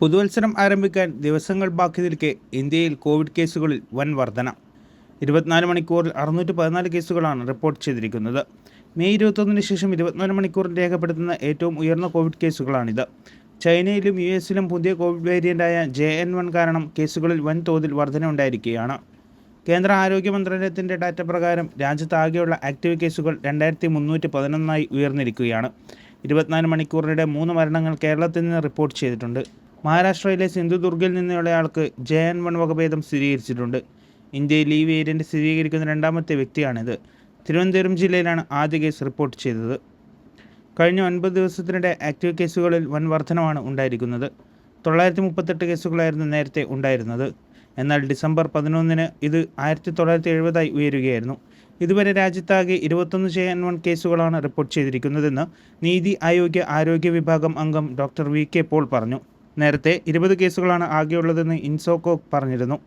പുതുവത്സരം ആരംഭിക്കാൻ ദിവസങ്ങൾ ബാക്കി നിൽക്കെ ഇന്ത്യയിൽ കോവിഡ് കേസുകളിൽ വൻ വർധന. ഇരുപത്തിനാല് മണിക്കൂറിൽ അറുന്നൂറ്റി പതിനാല് കേസുകളാണ് റിപ്പോർട്ട് ചെയ്തിരിക്കുന്നത്. മെയ് ഇരുപത്തൊന്നിന് ശേഷം ഇരുപത്തിനാല് മണിക്കൂറിൽ രേഖപ്പെടുത്തുന്ന ഏറ്റവും ഉയർന്ന കോവിഡ് കേസുകളാണിത്. ചൈനയിലും യു എസിലും പുതിയ കോവിഡ് വേരിയന്റായ ജെ എൻ വൺ കാരണം കേസുകളിൽ വൻതോതിൽ വർധനയുണ്ടായിരിക്കുകയാണ്. കേന്ദ്ര ആരോഗ്യ മന്ത്രാലയത്തിന്റെ ഡാറ്റ പ്രകാരം രാജ്യത്താകെയുള്ള ആക്റ്റീവ് കേസുകൾ രണ്ടായിരത്തി മുന്നൂറ്റി പതിനൊന്നായി ഉയർന്നിരിക്കുകയാണ്. ഇരുപത്തിനാല് മണിക്കൂറിനിടെ മൂന്ന് മരണങ്ങൾ കേരളത്തിൽ നിന്ന് റിപ്പോർട്ട് ചെയ്തിട്ടുണ്ട്. മഹാരാഷ്ട്രയിലെ സിന്ധുദുർഗിൽ നിന്നുള്ളയാൾക്ക് ജെ എൻ വൺ വകഭേദം സ്ഥിരീകരിച്ചിട്ടുണ്ട്. ഇന്ത്യയിൽ ഈ വേരിയന്റ് സ്ഥിരീകരിക്കുന്ന രണ്ടാമത്തെ വ്യക്തിയാണിത്. തിരുവനന്തപുരം ജില്ലയിലാണ് ആദ്യ കേസ് റിപ്പോർട്ട് ചെയ്തത്. കഴിഞ്ഞ ഒൻപത് ദിവസത്തിനിടെ ആക്റ്റീവ് കേസുകളിൽ വൻ വർധനമാണ് ഉണ്ടായിരിക്കുന്നത്. തൊള്ളായിരത്തി മുപ്പത്തെട്ട് കേസുകളായിരുന്നു നേരത്തെ ഉണ്ടായിരുന്നത്. എന്നാൽ ഡിസംബർ പതിനൊന്നിന് ഇത് ആയിരത്തി തൊള്ളായിരത്തി എഴുപതായി ഉയരുകയായിരുന്നു. ഇതുവരെ രാജ്യത്താകെ ഇരുപത്തൊന്ന് എൻ വൺ കേസുകളാണ് റിപ്പോർട്ട് ചെയ്തിരിക്കുന്നതെന്ന് നീതി ആയോഗ്യ ആരോഗ്യ വിഭാഗം അംഗം ഡോക്ടർ വി കെ പോൾ പറഞ്ഞു. നേരത്തെ ഇരുപത് കേസുകളാണ് ആകെയുള്ളതെന്ന് ഇൻസോക്കോ പറഞ്ഞിരുന്നു.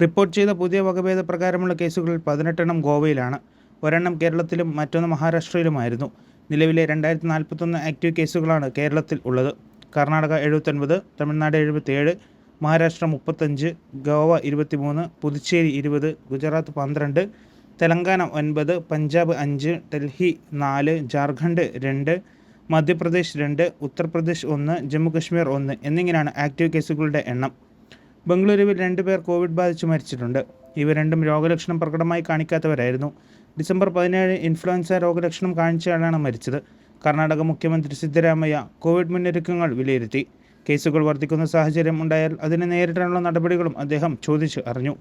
റിപ്പോർട്ട് ചെയ്ത പുതിയ വകഭേദ പ്രകാരമുള്ള കേസുകളിൽ പതിനെട്ടെണ്ണം ഗോവയിലാണ്. ഒരെണ്ണം കേരളത്തിലും മറ്റൊന്ന് മഹാരാഷ്ട്രയിലുമായിരുന്നു. നിലവിലെ രണ്ടായിരത്തി നാൽപ്പത്തൊന്ന് ആക്റ്റീവ് കേസുകളാണ് കേരളത്തിൽ ഉള്ളത്. കർണാടക എഴുപത്തൊൻപത് തമിഴ്നാട് എഴുപത്തിയേഴ് മഹാരാഷ്ട്ര മുപ്പത്തഞ്ച് ഗോവ ഇരുപത്തിമൂന്ന് പുതുച്ചേരി ഇരുപത് ഗുജറാത്ത് പന്ത്രണ്ട് തെലങ്കാന ഒൻപത് പഞ്ചാബ് അഞ്ച് ഡൽഹി നാല് ജാർഖണ്ഡ് രണ്ട് മധ്യപ്രദേശ് രണ്ട് ഉത്തർപ്രദേശ് ഒന്ന് ജമ്മുകശ്മീർ ഒന്ന് എന്നിങ്ങനെയാണ് ആക്റ്റീവ് കേസുകളുടെ എണ്ണം. ബംഗളൂരുവിൽ രണ്ട് പേർ കോവിഡ് ബാധിച്ച് മരിച്ചിട്ടുണ്ട്. ഇവ രണ്ടും രോഗലക്ഷണം പ്രകടമായി കാണിക്കാത്തവരായിരുന്നു. ഡിസംബർ പതിനേഴ് ഇൻഫ്ലുവൻസ രോഗലക്ഷണം കാണിച്ചയാളാണ് മരിച്ചത്. കർണാടക മുഖ്യമന്ത്രി സിദ്ധരാമയ്യ കോവിഡ് മുന്നൊരുക്കങ്ങൾ വിലയിരുത്തി. കേസുകൾ വർദ്ധിക്കുന്ന സാഹചര്യം ഉണ്ടായാൽ അതിനെ നേരിടാനുള്ള നടപടികളും അദ്ദേഹം ചോദിച്ച് അറിഞ്ഞു.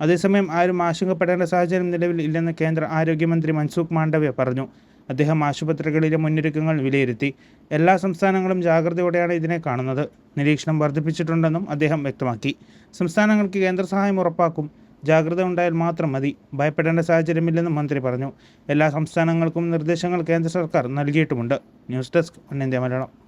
അതേസമയം ആരും ആശങ്കപ്പെടേണ്ട സാഹചര്യം നിലവിൽ ഇല്ലെന്ന് കേന്ദ്ര ആരോഗ്യമന്ത്രി മൻസുഖ് മാണ്ഡവ്യ പറഞ്ഞു. അദ്ദേഹം ആശുപത്രികളിലെ മുന്നൊരുക്കങ്ങൾ വിലയിരുത്തി. എല്ലാ സംസ്ഥാനങ്ങളും ജാഗ്രതയോടെയാണ് ഇതിനെ കാണുന്നത്. നിരീക്ഷണം വർദ്ധിപ്പിച്ചിട്ടുണ്ടെന്നും അദ്ദേഹം വ്യക്തമാക്കി. സംസ്ഥാനങ്ങൾക്ക് കേന്ദ്ര സഹായം ഉറപ്പാക്കും. ജാഗ്രത ഉണ്ടായാൽ മാത്രം മതി. ഭയപ്പെടേണ്ട സാഹചര്യമില്ലെന്നും മന്ത്രി പറഞ്ഞു. എല്ലാ സംസ്ഥാനങ്ങൾക്കും നിർദ്ദേശങ്ങൾ കേന്ദ്ര സർക്കാർ നൽകിയിട്ടുമുണ്ട്. News desk India Malayalam.